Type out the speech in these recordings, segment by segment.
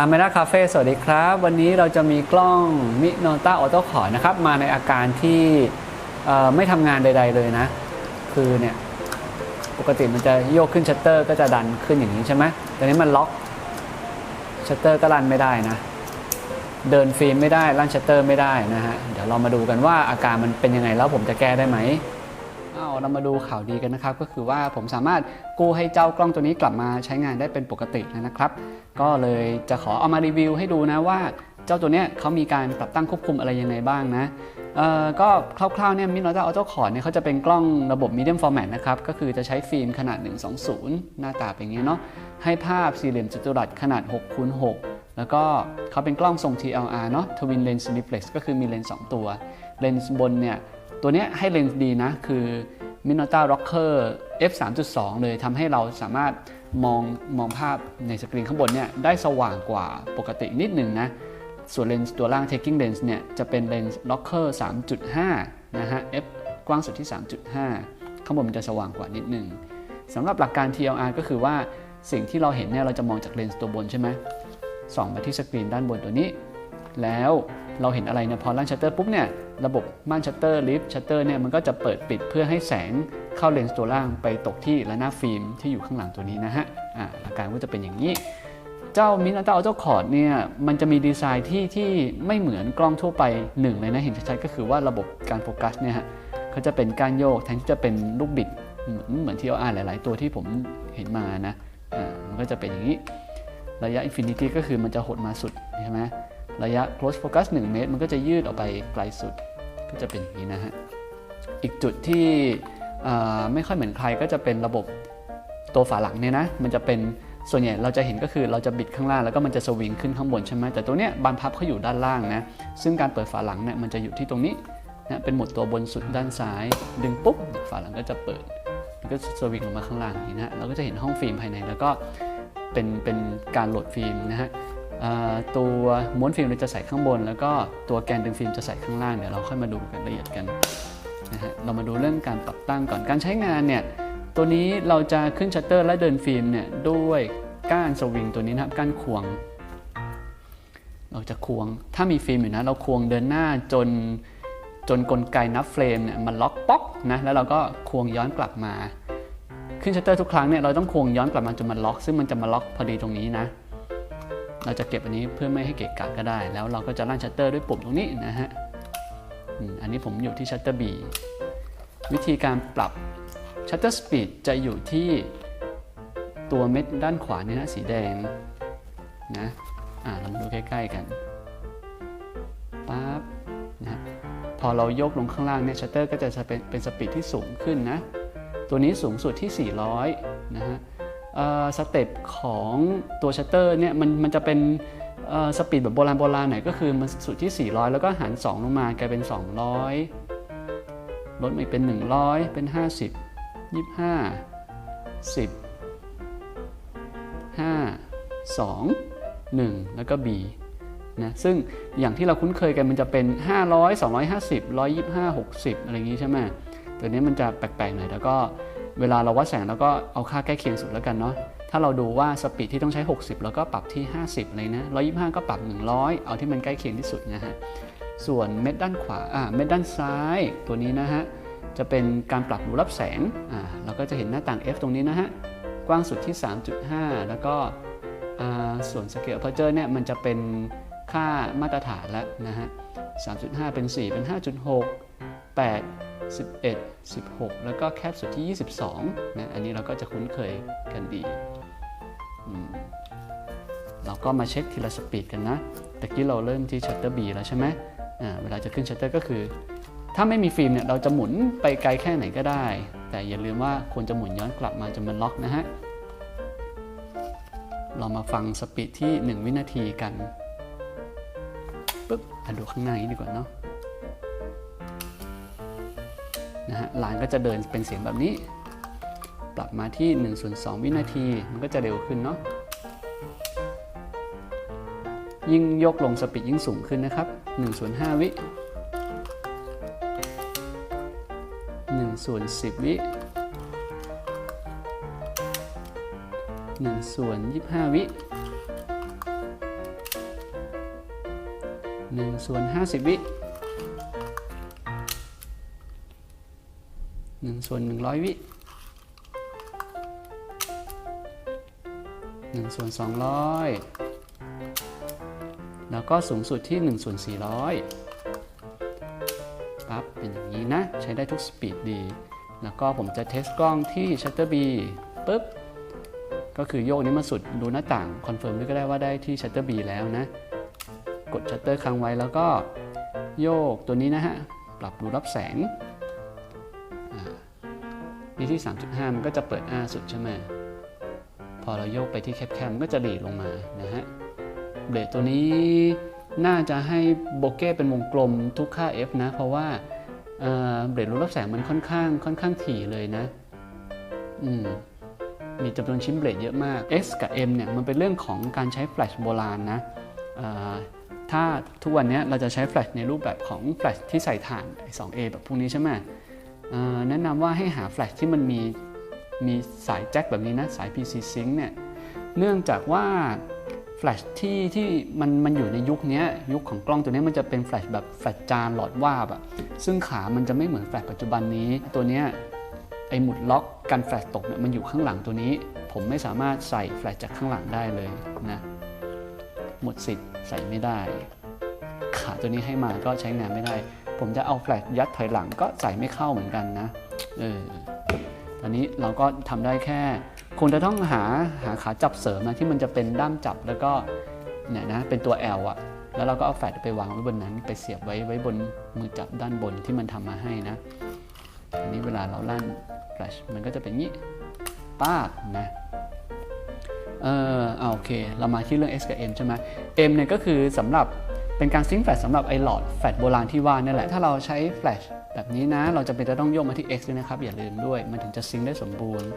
าเม r าคาเฟ่สวัสดีครับ วันนี้เราจะมีกล้องมิโนต้าออโต้ขอนะครับ มาในอาการที่ไม่ทำงานใด ๆ เลยนะ คือเนี่ย ปกติมันจะโยกขึ้นชัตเตอร์ก็จะดันขึ้นอย่างนี้ใช่ไหมแต่นี้มันล็อกชัตเตอร์ก็รันไม่ได้นะ เดินฟิล์มไม่ได้ลั่นชัตเตอร์ไม่ได้นะฮะ เดี๋ยวเรามาดูกันว่าอาการมันเป็นยังไงแล้วผมจะแก้ได้ไหม เอาเรามาดูข่าวดีกันนะครับ ก็คือว่าผมสามารถกู้ให้เจ้ากล้องตัวนี้กลับมาใช้งานได้เป็นปกติแล้วนะครับ ก็เลยจะขอเอามารีวิวให้ดูนะว่าเจ้าตัวเนี้ยเขามีการปรับตั้งควบคุมอะไรยังไงบ้างนะเอ่อก็คร่าวๆเนี่ยมิโนต้าออโต้คอร์ดเนี่ยเขาจะเป็นกล้องระบบ medium format นะครับ ก็คือจะใช้ฟิล์มขนาด 120 หน้าตาเป็นอย่างนี้เนาะให้ภาพสี่เหลี่ยมจัตุรัสขนาด6คูณ6แล้วก็เขาเป็นกล้องทรง TLR เนาะ Twin Lens Reflex ก็คือมีเลนส์2ตัวเลนส์บนเนี่ย ตัวนี้ให้เลนส์ดีนะ คือ Minolta Rocker f 3.2 เลยทำให้เราสามารถมองมองภาพในสกรีนข้างบนเนี่ยได้สว่างกว่าปกตินิดหนึ่งนะ ส่วนเลนส์ตัวล่าง taking lens เนี่ยจะเป็นเลนส์ Rocker 3.5 นะฮะ f กว้างสุดที่ 3.5 ข้างบนมันจะสว่างกว่านิดหนึ่งสำหรับหลักการ TLR ก็คือว่าสิ่งที่เราเห็นเนี่ยเราจะมองจากเลนส์ตัวบนใช่ไหมส่องมาที่สกรีนด้านบนตัวนี้ แล้ว เราเห็นอะไรเนี่ยพอลั่นชัตเตอร์ปุ๊บเนี่ยระบบม่านชัตเตอร์ลิฟต์ชัตเตอร์เนี่ยมันก็จะเปิดปิดเพื่อให้แสงเข้าเลนส์ตัวล่างไปตกที่ระนาบฟิล์มที่อยู่ข้างหลังตัวนี้นะฮะอ่าอาการก็จะเป็นอย่างนี้ เจ้ามินาต้าออโต้คอร์ดเนี่ยมันจะมีดีไซน์ที่ที่ไม่เหมือนกล้องทั่วไปหนึ่งเลยนะเห็นชัดๆก็คือว่าระบบการโฟกัสเนี่ยฮะเขาจะเป็นการโยกแทนที่จะเป็นลูกบิดเหมือนเหมือนที่เราอ่านหลาย ๆ ตัวที่ผมเห็นมานะอ่ามันก็จะเป็นอย่างนี้ระยะอินฟินิตี้ก็คือมันจะหดมาสุดใช่ไหม ระยะ close focus 1 เมตร มันก็จะยืดออกไปไกลสุด ก็จะเป็นอย่างนี้นะฮะ อีกจุดที่ไม่ค่อยเหมือนใครก็จะเป็นระบบตัวฝาหลังเนี่ยนะ มันจะเป็นส่วนใหญ่เราจะเห็นก็คือเราจะบิดข้างล่างแล้วก็มันจะสวิงขึ้นข้างบนใช่ไหมแต่ตัวเนี้ยบานพับเขาอยู่ด้านล่างนะ ซึ่งการเปิดฝาหลังเนี่ยมันจะอยู่ที่ตรงนี้นะเป็นหมุดตัวบนสุดด้านซ้าย ดึงปุ๊บฝาหลังก็จะเปิดมันก็สวิงลงมาข้างล่างอย่างนี้นะเราก็จะเห็นห้องฟิล์มภายในแล้วก็เป็นเป็นการโหลดฟิล์มนะฮะ ตัวม้วนฟิล์มเราจะใส่ข้างบน แล้วก็ตัวแกนดึงฟิล์มจะใส่ข้างล่างเดี๋ยวเราค่อยมาดูกันละเอียดกันนะฮะเรามาดูเรื่องการปรับตั้งก่อนการใช้งานเนี่ยตัวนี้เราจะขึ้นชัตเตอร์และเดินฟิล์มเนี่ยด้วยก้านสวิงตัวนี้นะครับก้านควง เราจะควงถ้ามีฟิล์มอยู่นะเราควงเดินหน้าจนจนกลไกนับเฟรมเนี่ยมันล็อกป๊อกนะแล้วเราก็ควงย้อนกลับมา ขึ้นชัตเตอร์ทุกครั้งเนี่ยเราต้องควงย้อนกลับมาจนมันล็อก ซึ่งมันจะมาล็อกพอดีตรงนี้นะ เราจะเก็บอันนี้เพื่อไม่ให้เกะกะก็ได้ แล้วเราก็จะลั่นชัตเตอร์ด้วยปุ่มตรงนี้นะฮะอันนี้ผมอยู่ที่ชัตเตอร์ B วิธีการปรับชัตเตอร์สปีดจะอยู่ที่ตัวเม็ดด้านขวาเนี่ยนะสีแดงนะอ่าเรามาดูใกล้ ๆ กันปั๊บนะพอเรายกลงข้างล่างเนี่ยชัตเตอร์ก็จะเป็นเป็นสปีดที่สูงขึ้นนะ ตัวนี้สูงสุดที่ 400 นะฮะ สเต็ปของตัวชัตเตอร์เนี่ยมันมันจะเป็นสปีดแบบโบราณโบราณหน่อยก็คือมันสุดที่ 400 แล้วก็หาร 2 ลงมากลายเป็น 200 ลดมาอีกเป็น 100 เป็น 50 25 10 5 2 1 แล้วก็ B นะซึ่งอย่างที่เราคุ้นเคยกันมันจะเป็น 500 250 125 60 อะไรอย่างนี้ใช่ไหมตัวนี้มันจะแปลกๆหน่อยแล้วก็ เวลาเราวัดแสงแล้วก็เอาค่าใกล้เคียงสุดแล้วกันเนาะถ้าเราดูว่าสปีดที่ต้องใช้ 60 แล้วก็ปรับที่ 50 เลยนะ 125 ก็ปรับ 100 เอาที่มันใกล้เคียงที่สุดนะฮะ ส่วนเม็ดด้านขวาอ่าเม็ดด้านซ้ายตัวนี้นะฮะ จะเป็นการปรับรูรับแสงอ่าเราก็จะเห็นหน้าต่าง f ตรงนี้นะฮะ กว้างสุดที่ 3.5 แล้วก็อ่าส่วนสเกลเพอร์เจอร์เนี่ยมันจะเป็นค่ามาตรฐานแล้วนะฮะ 3.5 เป็น 4 เป็น 5.6 8 11 16 แล้วก็แคบสุดที่ 22นะอันนี้เราก็จะคุ้นเคยกันดี เราก็มาเช็คทีละสปีดกันนะตะกี้เราเริ่มที่ชัตเตอร์ B แล้วใช่ไหมเวลาจะขึ้นชัตเตอร์ก็คือ ถ้าไม่มีฟิล์มเนี่ยเราจะหมุนไปไกลแค่ไหนก็ได้ แต่อย่าลืมว่าควรจะหมุนย้อนกลับมาจนมันล็อกนะฮะ เรามาฟังสปีดที่ 1 วินาทีกันปึ๊บอะดูข้างหน้านี้ดีกว่าเนาะ นะฮะลานก็จะเดินเป็นเสียงแบบนี้ ปรับมาที่1ส่วน2วินาที มันก็จะเร็วขึ้นเนาะยิ่งยกลงสปีดยิ่งสูงขึ้นนะครับ1ส่วน5วิ 1 ส่วน 10 วิ 1 ส่วน 25 วิ 1 ส่วน 50 วิ ส่วน 100 วิ1ส่วน 200 แล้วก็สูงสุดที่ 1 ส่วน 400 ปั๊บ เป็นอย่างนี้นะ ใช้ได้ทุกสปีดดี แล้วก็ผมจะเทสกล้องที่ Shutter B ปุ๊บ ก็คือโยกนี้มาสุดดูหน้าต่าง คอนเฟิร์มด้วยก็ได้ว่าได้ที่ Shutter B แล้วนะ กด Shutter ค้างไว้แล้วก็โยกตัวนี้นะฮะ ปรับรูรับแสง อ่า นี่ที่ 3.5 มันก็จะเปิด R สุดใช่ไหมพอเราโยกไปที่แคบๆมันก็จะดีดลงมานะฮะเบรดตัวนี้น่าจะให้โบเก้เป็นวงกลมทุกค่า f นะ เพราะว่าเบรดรูรับแสงมันค่อนข้างค่อนข้างถี่เลยนะอืมมีจำนวนชิ้นเบรดเยอะมาก X กับ M เนี่ยมันเป็นเรื่องของการใช้แฟลชโบราณนะถ้าทุกวันนี้เราจะใช้แฟลชในรูปแบบของแฟลชที่ใส่ถ่านไอ้ 2A แบบพวกนี้ใช่ไหมเอ่อแน นำว่าให้หาแฟลชที่มันมีมีสายแจ็คแบบนี้นะ สาย PC Sync เนี่ย เนื่องจากว่าแฟลชที่ที่มันมันอยู่ในยุคนี้ยุคของกล้องตัวนี้มันจะเป็นแฟลชแบบแฟลชจานหลอดวาบอะซึ่งขามันจะไม่เหมือนแฟลชปัจจุบันนี้ตัวเนี้ยไอหมุดล็อกกันแฟลชตกเนี่ยมันอยู่ข้างหลังตัวนี้ ผมไม่สามารถใส่แฟลชจากข้างหลังได้เลยนะหมดสิทธิ์ใส่ไม่ได้ ขาตัวนี้ให้มาก็ใช้งานไม่ได้ ผมจะเอาแฟลชยัดถอยหลังก็ใส่ไม่เข้าเหมือนกันนะเออตอนนี้เราก็ทำได้แค่คงจะต้องหาหาขาจับเสริมนะที่มันจะเป็นด้ามจับแล้วก็เนี่ยนะเป็นตัว L อะแล้วเราก็เอาแฟลชไปวางไว้บนนั้น ไปเสียบไว้ไว้บนมือจับด้านบนที่มันทำมาให้นะอันนี้เวลาเราลั่นแฟลชมันก็จะเป็นงี้ป้าบนะเออเอาโอเค เรามาที่เรื่อง X กับ M ใช่ไหม M เนี่ยก็คือสำหรับ เป็นการซิงแฟลชสำหรับไอหลอดแฟลชโบราณที่ว่านี่แหละ ถ้าเราใช้แฟลชแบบนี้นะ เราจะเป็นจะต้องโยกมาที่ X ด้วยนะครับ อย่าลืมด้วย มันถึงจะซิงได้สมบูรณ์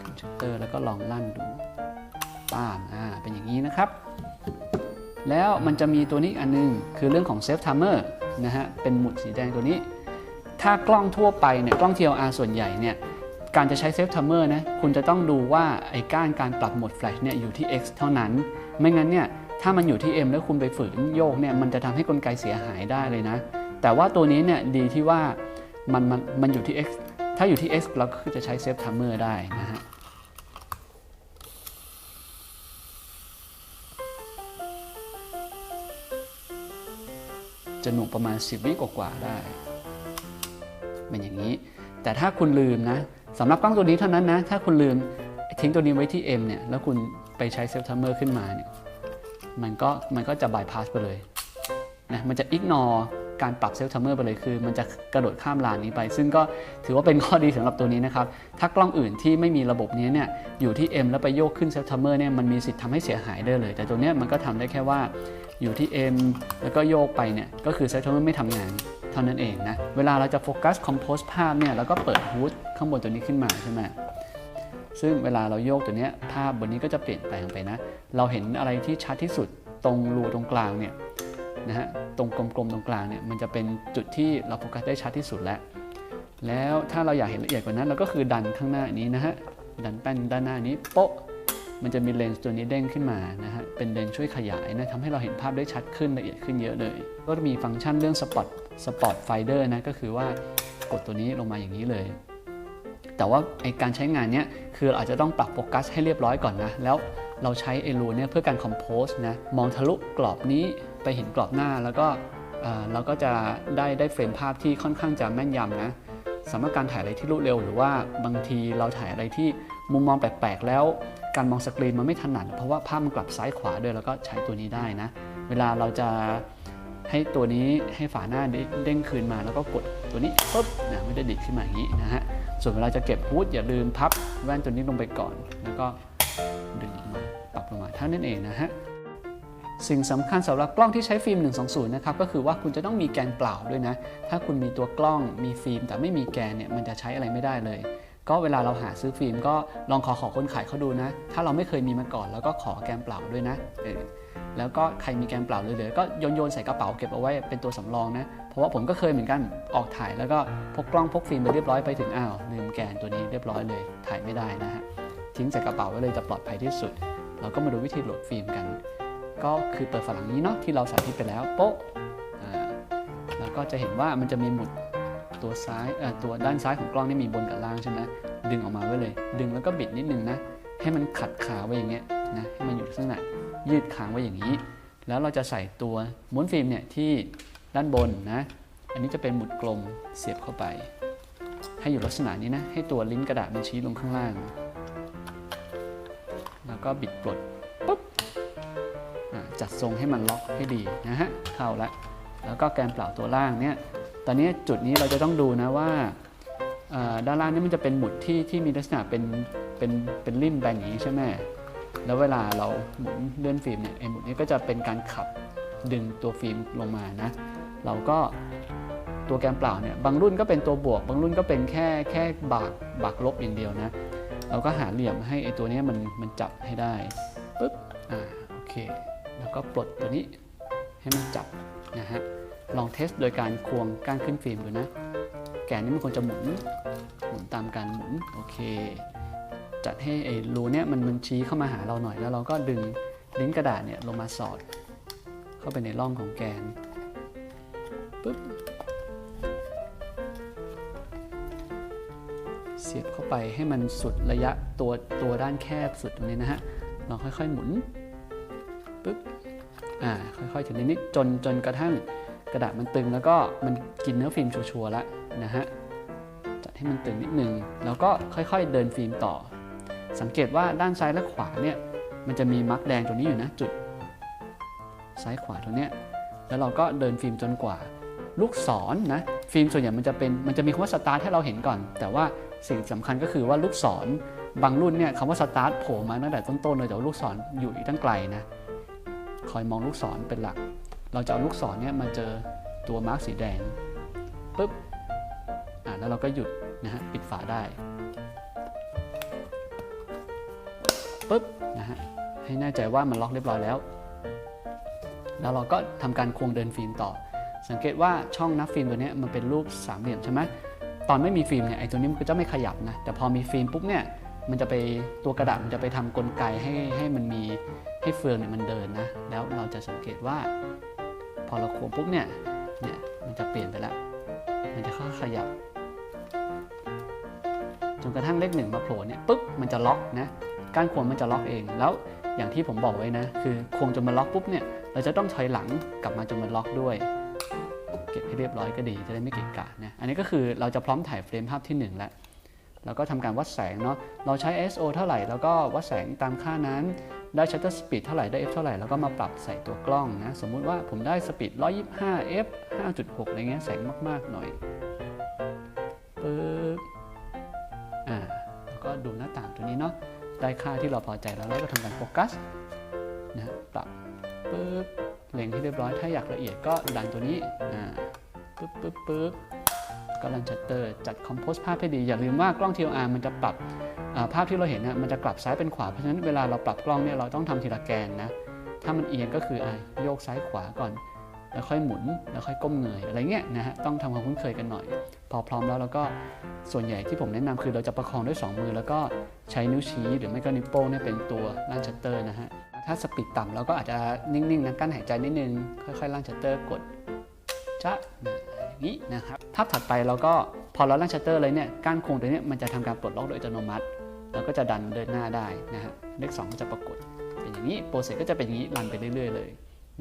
ขึ้นชัตเตอร์แล้วก็ลองลั่นดูป้ามอ่าเป็นอย่างนี้นะครับ แล้วมันจะมีตัวนี้อันนึง คือเรื่องของเซฟ timer นะฮะ เป็นหมุดสีแดงตัวนี้ ถ้ากล้องทั่วไปเนี่ยกล้อง TLR ส่วนใหญ่เนี่ยการจะใช้เซฟทัมเมอร์นะ คุณจะต้องดูว่าไอ้ก้านการปรับโหมดแฟลชเนี่ยอยู่ที่ X เท่านั้น ไม่งั้นเนี่ย ถ้ามันอยู่ที่ M แล้วคุณไปฝืนโยกเนี่ยมันจะทำให้กลไกเสียหายได้เลยนะ แต่ว่าตัวนี้เนี่ยดีที่ว่ามันมันมันอยู่ที่ X ถ้าอยู่ที่ X เราก็จะใช้เซฟทัมเมอร์ได้นะฮะจะหน่วงประมาณ 10 วิกว่าๆได้ เป็นอย่างนี้ แต่ถ้าคุณลืมนะสำหรับกล้องตัวนี้เท่านั้นนะ ถ้าคุณลืมทิ้งตัวนี้ไว้ที่ M เนี่ย แล้วคุณไปใช้เซฟทัมเมอร์ขึ้นมาเนี่ย มันก็มันก็จะบายพาสไปเลยนะมันจะอิกนอการปรับเซฟทัมเมอร์ไปเลยคือ มันจะกระโดดข้ามลานนี้ไป ซึ่งก็ถือว่าเป็นข้อดีสำหรับตัวนี้นะครับ ถ้ากล้องอื่นที่ไม่มีระบบนี้เนี่ยอยู่ที่ M แล้วไปโยกขึ้นเซฟทัมเมอร์เนี่ยมันมีสิทธิ์ทำให้เสียหายได้เลย แต่ตัวเนี้ยมันก็ทำได้แค่ว่าอยู่ที่ M แล้วก็โยกไปเนี่ยก็คือเซฟทัมเมอร์ไม่ทำงานเท่านั้นเองนะเวลาเราจะโฟกัสคอมโพสภาพเนี่ยเราก็เปิดฮูดข้างบนตัวนี้ขึ้นมาใช่ไหม ซึ่งเวลาเราโยกตัวนี้ภาพบนนี้ก็จะเปลี่ยนแปลงไปนะ เราเห็นอะไรที่ชัดที่สุดตรงรูตรงกลางเนี่ยนะฮะตรงกลมๆตรงกลางเนี่ยมันจะเป็นจุดที่เราโฟกัสได้ชัดที่สุดแล้ว แล้วถ้าเราอยากเห็นละเอียดกว่านั้นเราก็คือดันข้างหน้านี้นะฮะดันแป้นด้านหน้านี้โป๊ะมันจะมีเลนส์ตัวนี้เด้งขึ้นมานะฮะเป็นเลนส์ช่วยขยายนะทำให้เราเห็นภาพได้ชัดขึ้นละเอียดขึ้นเยอะเลย ก็จะมีฟังก์ชันเรื่องสปอตสปอตไฟเดอร์นะก็คือว่ากดตัวนี้ลงมาอย่างนี้เลย แต่ว่าไอการใช้งานเนี้ยคือเราอาจจะต้องปรับโฟกัสให้เรียบร้อยก่อนนะ แล้วเราใช้ไอรูเนี่ยเพื่อการคอมโพสนะมองทะลุกรอบนี้ไปเห็นกรอบหน้าแล้วก็เอ่อเราก็จะได้ได้เฟรมภาพที่ค่อนข้างจะแม่นยำนะสำหรับการถ่ายอะไรที่รวดเร็ว หรือว่าบางทีเราถ่ายอะไรที่มุมมองแปลกๆ แล้วการมองสกรีนมันไม่ถนัดเพราะว่าภาพมันกลับซ้ายขวาด้วยแล้วก็ใช้ตัวนี้ได้นะ เวลาเราจะให้ตัวนี้ให้ฝาหน้าเด้งคืนมาแล้วก็กดตัวนี้ปุ๊บนะไม่ได้ดิดขึ้นมาอย่างนี้นะฮะ ส่วนเวลาจะเก็บฮูดอย่าลืมพับแว่นตัวนี้ลงไปก่อน แล้วก็ดึงออกมาปรับลงมาเท่านั้นเองนะฮะสิ่งสำคัญสำหรับกล้องที่ใช้ฟิล์ม 120 นะครับ ก็คือว่าคุณจะต้องมีแกนเปล่าด้วยนะ ถ้าคุณมีตัวกล้องมีฟิล์ม แต่ไม่มีแกนเนี่ยมันจะใช้อะไรไม่ได้เลย ก็เวลาเราหาซื้อฟิล์ม ก็ลองขอขอคนขายเขาดูนะ ถ้าเราไม่เคยมีมาก่อน แล้วก็ขอแกนเปล่าด้วยนะเออ แล้วก็ใครมีแกนเปล่าเหลือๆก็โยนโยนใส่กระเป๋าเก็บเอาไว้เป็นตัวสำรองนะ เพราะว่าผมก็เคยเหมือนกันออกถ่ายแล้วก็พกกล้องพกฟิล์มไปเรียบร้อยไปถึงอ้าวลืมแกนตัวนี้เรียบร้อยเลยถ่ายไม่ได้นะฮะทิ้งใส่กระเป๋าไว้เลยจะปลอดภัยที่สุด เราก็มาดูวิธีโหลดฟิล์มกัน ก็คือเปิดฝาหลังนี้เนาะที่เราสาธิตไปแล้วโป๊ะแล้วก็จะเห็นว่ามันจะมีหมุดตัวซ้ายตัวด้านซ้ายของกล้องนี่มีบนกับล่างใช่ไหมดึงออกมาไว้เลย ดึงแล้วก็บิดนิดนึงนะให้มันขัดขาไว้อย่างเงี้ย นะให้มันอยู่ลักษณะยืดค้างไว้อย่างนี้ แล้วเราจะใส่ตัวม้วนฟิล์มเนี่ยที่ด้านบนนะ อันนี้จะเป็นหมุดกลมเสียบเข้าไป ให้อยู่ลักษณะนี้นะ ให้ตัวลิ้นกระดาษมันชี้ลงข้างล่าง แล้วก็บิดปลดปุ๊บจัดทรงให้มันล็อกให้ดีนะฮะ เข้าละ แล้วก็แกนเปล่าตัวล่างเนี่ย ตอนนี้จุดนี้เราจะต้องดูนะว่าด้านล่างนี่มันจะเป็นหมุดที่ที่มีลักษณะเป็นเป็นเป็นริมแบนอย่างนี้ใช่ไหม แล้วเวลาเราหมุนเลื่อนฟิล์มเนี่ยไอหมุดนี้ก็จะเป็นการขับดึงตัวฟิล์มลงมานะ เราก็ตัวแกนเปล่าเนี่ยบางรุ่นก็เป็นตัวบวก บางรุ่นก็เป็นแค่แค่บากบากลบอย่างเดียวนะ เราก็หาเหลี่ยมให้ไอตัวนี้มันมันจับให้ได้ปุ๊บอ่าโอเค แล้วก็ปลดตัวนี้ให้มันจับนะฮะลองเทสโดยการควงก้านขึ้นฟิล์มดูนะ แกนนี้มันควรจะหมุนหมุนตามการหมุนโอเค จัดให้ไอ้รูเนี้ยมันมันชี้เข้ามาหาเราหน่อยแล้วเราก็ดึงลิ้นกระดาษเนี่ยลงมาสอด เข้าไปในร่องของแกนปุ๊บเสียบเข้าไปให้มันสุดระยะตัวตัวด้านแคบสุดตรงนี้นะฮะลองค่อยๆหมุนปุ๊บอ่าค่อยๆถึงนิดๆจนจนกระทั่งกระดาษมันตึงแล้วก็มันกินเนื้อฟิล์มชัวร์ๆแล้วนะฮะจัดให้มันตึงนิดนึงแล้วก็ค่อยๆเดินฟิล์มต่อ สังเกตว่าด้านซ้ายและขวาเนี่ยมันจะมีมาร์กแดงตรงนี้อยู่นะจุด ซ้ายขวาตรงเนี้ยแล้วเราก็เดินฟิล์มจนกว่า ลูกศรนนะฟิล์มส่วนใหญ่มันจะเป็นมันจะมีคำว่าสตาร์ทให้เราเห็นก่อน แต่ว่าสิ่งสำคัญก็คือว่าลูกศรบางรุ่นเนี่ยคำว่าสตาร์ทโผล่มาตั้งแต่ต้นๆเลยแต่ว่าลูกศรอยู่อีกตั้งไกลนะคอยมองลูกศรเป็นหลัก เราจะเอาลูกศรเนี่ยมาเจอตัวมาร์กสีแดงปุ๊บอ่าแล้วเราก็หยุดนะฮะปิดฝาได้ นะฮะให้แน่ใจว่ามันล็อกเรียบร้อยแล้ว แล้วเราก็ทำการควงเดินฟิล์มต่อ สังเกตว่าช่องนับฟิล์มตัวนี้มันเป็นรูปสามเหลี่ยมใช่ไหมตอนไม่มีฟิล์มเนี่ยไอตัวนี้มันก็จะไม่ขยับนะแต่พอมีฟิล์มปุ๊บเนี่ยมันจะไปตัวกระดาษมันจะไปทำกลไกให้ให้มันมีให้เฟืองเนี่ยมันเดินนะแล้วเราจะสังเกตว่า พอเราควงปุ๊บเนี่ยเนี่ยมันจะเปลี่ยนไปแล้ว มันจะค่อยขยับจนกระทั่งเลขหนึ่งมาโผล่เนี่ยปุ๊บมันจะล็อกนะ การควงมันจะล็อกเอง แล้วอย่างที่ผมบอกไว้นะ คือควงจนมันล็อกปุ๊บเนี่ยเราจะต้องถอยหลังกลับมาจนมันล็อกด้วย เก็บให้เรียบร้อยก็ดีจะได้ไม่เกะกะนะอันนี้ก็คือเราจะพร้อมถ่ายเฟรมภาพที่ 1 แล้วแล้วก็ทำการวัดแสงเนาะเราใช้ ISO เท่าไหร่แล้วก็วัดแสงตามค่านั้นได้ shutter speed เท่าไหร่ได้ f เท่าไหร่แล้วก็มาปรับใส่ตัวกล้องนะสมมุติว่าผมได้สปีด125 f 5.6อะไรเงี้ยแสงมาก ๆ หน่อยปึ๊บอ่าแล้วก็ดูหน้าต่างตัวนี้เนาะ ได้ค่าที่เราพอใจแล้วเราก็ทำการโฟกัสนะปรับปึ๊บเล็งให้เรียบร้อยถ้าอยากละเอียดก็ดันตัวนี้อ่าปึ๊บปึ๊บปึ๊บก็รันชัตเตอร์จัดคอมโพสภาพให้ดี อย่าลืมว่ากล้อง TLR มันจะปรับภาพที่เราเห็นนะมันจะกลับซ้ายเป็นขวาเพราะฉะนั้นเวลาเราปรับกล้องเนี่ยเราต้องทำทีละแกนนะถ้ามันเอียงก็คืออโยกซ้ายขวาก่อน แล้วค่อยหมุน แล้วค่อยก้มเงยอะไรเงี้ยนะฮะต้องทำความคุ้นเคยกันหน่อย พอพร้อมแล้วเราก็ส่วนใหญ่ที่ผมแนะนำคือเราจะประคองด้วย 2 มือ แล้วก็ใช้นิ้วชี้หรือไม่ก็นิ้วโป้งเนี่ยเป็นตัวลั่นชัตเตอร์นะฮะถ้าสปีดต่ำเราก็อาจจะนิ่งๆนะกั้นหายใจนิดนึง ค่อยๆลั่นชัตเตอร์กดจ้านะอย่างนี้นะครับภาพถัดไปเราก็พอเราลั่นชัตเตอร์เลยเนี่ยก้านโค้งตัวเนี้ยมันจะทำการปลดล็อกโดยอัตโนมัติแล้วก็จะดันเดินหน้าได้นะฮะเลขสองก็จะปรากฏเป็นอย่างนี้โปรเซสก็จะเป็นอย่างนี้รันไปเรื่อย ๆ เลย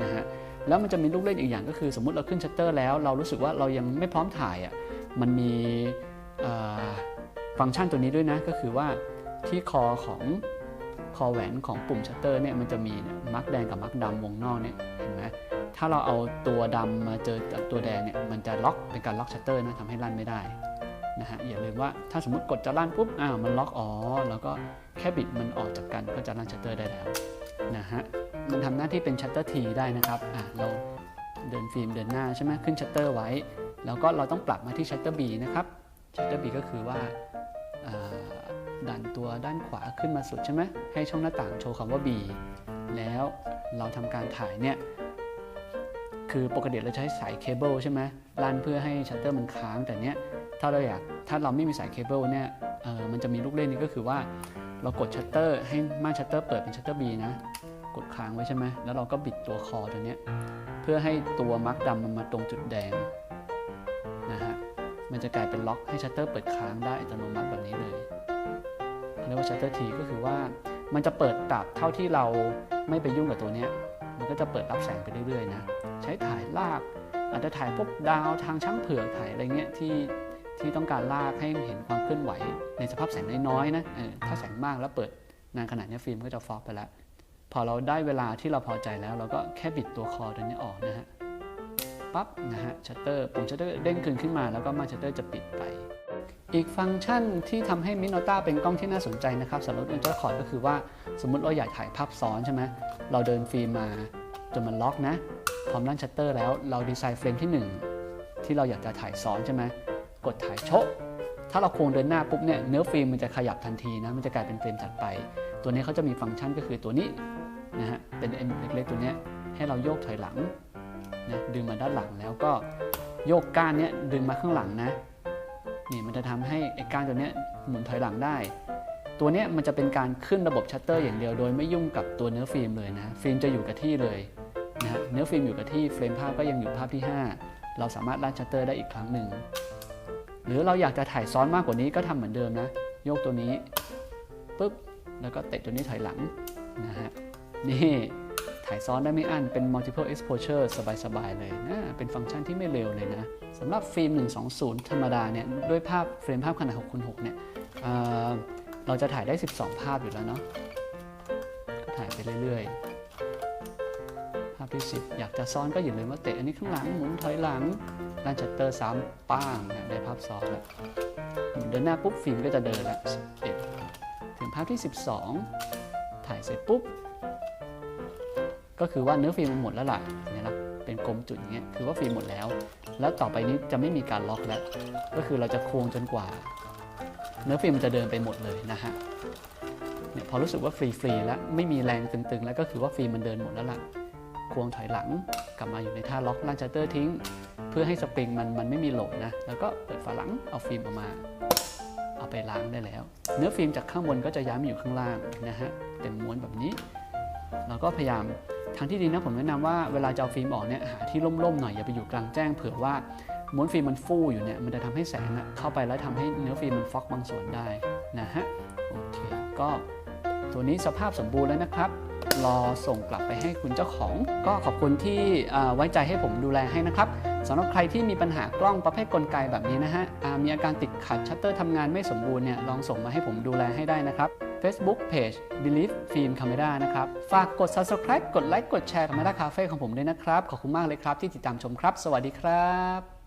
นะฮะ แล้วมันจะมีลูกเล่นอีกอย่างก็คือ สมมติเราขึ้นชัตเตอร์แล้ว เรารู้สึกว่าเรายังไม่พร้อมถ่ายอะมันมีฟังก์ชันตัวนี้ด้วยนะ ก็คือว่าที่คอของคอแหวนของปุ่มชัตเตอร์เนี่ยมันจะมีมาร์กแดงกับมาร์กดำวงนอกเนี่ยเห็นไหมถ้าเราเอาตัวดำมาเจอกับตัวแดงเนี่ยมันจะล็อกเป็นการล็อกชัตเตอร์นะทำให้ลั่นไม่ได้นะฮะอย่าลืมว่าถ้าสมมติกดจะลั่นปุ๊บอ้าวมันล็อกอ๋อแล้วก็แค่บิดมันออกจากกันก็จะลั่นชัตเตอร์ได้แล้วนะฮะ มันทำหน้าที่เป็นชัตเตอร์ทีได้นะครับอะเราเดินฟิล์มเดินหน้าใช่ไหมขึ้นชัตเตอร์ไว้ แล้วก็เราต้องปรับมาที่ชัตเตอร์บีนะครับชัตเตอร์บีก็คือว่าดันตัวด้านขวาขึ้นมาสุดใช่ไหมให้ช่องหน้าต่างโชว์คำว่า B แล้วเราทำการถ่ายเนี่ย คือปกติเราใช้สายเคเบิลใช่ไหมลั่นเพื่อให้ชัตเตอร์มันค้างแต่เนี้ยถ้าเราอยากถ้าเราไม่มีสายเคเบิลเนี่ยมันจะมีลูกเล่นนี้ก็คือว่า เรากดชัตเตอร์ให้ม่านชัตเตอร์เปิดเป็นชัตเตอร์ B นะ กดค้างไว้ใช่ไหมแล้วเราก็บิดตัวคอตัวเนี้ยเพื่อให้ตัวมาร์กดำมันมาตรงจุดแดงนะฮะมันจะกลายเป็นล็อกให้ชัตเตอร์เปิดค้างได้อัตโนมัติแบบนี้เลยเรียกว่าชัตเตอร์ทีก็คือว่ามันจะเปิดตราบเท่าที่เราไม่ไปยุ่งกับตัวเนี้ยมันก็จะเปิดรับแสงไปเรื่อยๆนะใช้ถ่ายลากอาจจะถ่ายพวกดาวทางช่างเผือกถ่ายอะไรเงี้ยที่ที่ต้องการลากให้เห็นความเคลื่อนไหวในสภาพแสงน้อยๆนะถ้าแสงมากแล้วเปิดนานขนาดนี้ฟิล์มก็จะฟอกไปแล้ว พอเราได้เวลาที่เราพอใจแล้ว เราก็แค่บิดตัวคอตัวนี้ออกนะฮะปั๊บนะฮะชัตเตอร์ปุ่มชัตเตอร์เด้งขึ้นขึ้นมา แล้วก็มาชัตเตอร์จะปิดไป อีกฟังก์ชันที่ทำให้มิโนต้าเป็นกล้องที่น่าสนใจนะครับสำหรับอุลตร้าคอร์ดก็คือว่าสมมุติเราอยากถ่ายภาพซ้อนใช่ไหมเราเดินฟิล์มมาจนมันล็อกนะ พร้อมลั่นชัตเตอร์แล้วเราดีไซน์เฟรมที่ 1 ที่เราอยากจะถ่ายซ้อนใช่ไหมกดถ่ายโชะถ้าเราโค้งเดินหน้าปุ๊บเนี่ยเนื้อฟิล์มมันจะขยับทันทีนะมันจะกลายเป็นเฟรมถัดไป ตัวนี้เขาจะมีฟังก์ชันก็คือตัวนี้ นะฮะเป็นเอ็นเล็กๆตัวนี้ให้เราโยกถอยหลังนะดึงมาด้านหลังแล้วก็โยกก้านเนี้ยดึงมาข้างหลังนะนี่มันจะทำให้ไอ้ก้านตัวเนี้ยหมุนถอยหลังได้ ตัวเนี้ยมันจะเป็นการขึ้นระบบชัตเตอร์อย่างเดียวโดยไม่ยุ่งกับตัวเนื้อฟิล์มเลยนะฟิล์มจะอยู่กับที่เลยนะเนื้อฟิล์มอยู่กับที่เฟรมภาพก็ยังอยู่ภาพที่ 5 เราสามารถลั่นชัตเตอร์ได้อีกครั้งหนึ่งหรือเราอยากจะถ่ายซ้อนมากกว่านี้ก็ทำเหมือนเดิมนะ โยกตัวนี้ปุ๊บแล้วก็เตะตัวนี้ถอยหลังนะฮะ นี่ถ่ายซ้อนได้ไม่อั้น เป็น multiple exposure สบายๆ เลยนะ เป็นฟังก์ชันที่ไม่เร็วเลยนะสำหรับฟิล์ม 120 ธรรมดาเนี่ย ด้วยภาพเฟรมภาพขนาด6คูณ6เนี่ยเเราจะถ่ายได้ 12 ภาพอยู่แล้วเนาะ ก็ถ่ายไปเรื่อยๆ ภาพที่ 10 อยากจะซ้อนก็อย่าลืมว่าเตะอันนี้ข้างหลัง หมุนถอยหลังลันชัตเตอร์ซ้ำป้างนะได้ภาพซ้อนแล้ว เดินหน้าปุ๊บฟิล์มก็จะเดินแล้ว11ถึงภาพที่ 12 ถ่ายเสร็จปุ๊บ ก็คือว่าเนื้อฟิล์มมันหมดแล้วล่ะเนี่ยนะเป็นกลมจุดอย่างเงี้ยคือว่าฟิล์มหมดแล้ว แล้วต่อไปนี้จะไม่มีการล็อกแล้ว ก็คือเราจะควงจนกว่า เนื้อฟิล์มมันจะเดินไปหมดเลยนะฮะเนี่ยพอรู้สึกว่าฟรีๆแล้วไม่มีแรงตึงๆ แล้วก็คือว่าฟิล์มมันเดินหมดแล้วล่ะควงถอยหลังกลับมาอยู่ในท่าล็อกล่างชัตเตอร์ทิ้ง เพื่อให้สปริงมันมันไม่มีโหลดนะ แล้วก็เปิดฝาหลังเอาฟิล์มออกมา เอาไปล้างได้แล้ว เนื้อฟิล์มจากข้างบนก็จะย้ายมาอยู่ข้างล่างนะฮะ เต็มม้วนแบบนี้เราก็พยายามทางที่ดีนะผมแนะนำว่าเวลาจะเอาฟิล์มออกเนี่ยหาที่ร่มๆหน่อยอย่าไปอยู่กลางแจ้งเผื่อว่าม้วนฟิล์มมันฟูอยู่เนี่ยมันจะทำให้แสงเข้าไปแล้วทำให้เนื้อฟิล์มมันฟอกบางส่วนได้นะฮะโอเคก็ตัวนี้สภาพสมบูรณ์แล้วนะครับ รอส่งกลับไปให้คุณเจ้าของ ก็ขอบคุณที่ไว้ใจให้ผมดูแลให้นะครับสำหรับใครที่มีปัญหากล้องประเภทกลไกแบบนี้นะฮะมีอาการติดขัดชัตเตอร์ทำงานไม่สมบูรณ์เนี่ยลองส่งมาให้ผมดูแลให้ได้นะครับ Facebook Page Believe Film Camera นะครับ ฝากกด Subscribe กดไลค์กดแชร์ Camera Cafe ของผมด้วยนะครับ ขอบคุณมากเลยครับที่ติดตามชมครับ สวัสดีครับ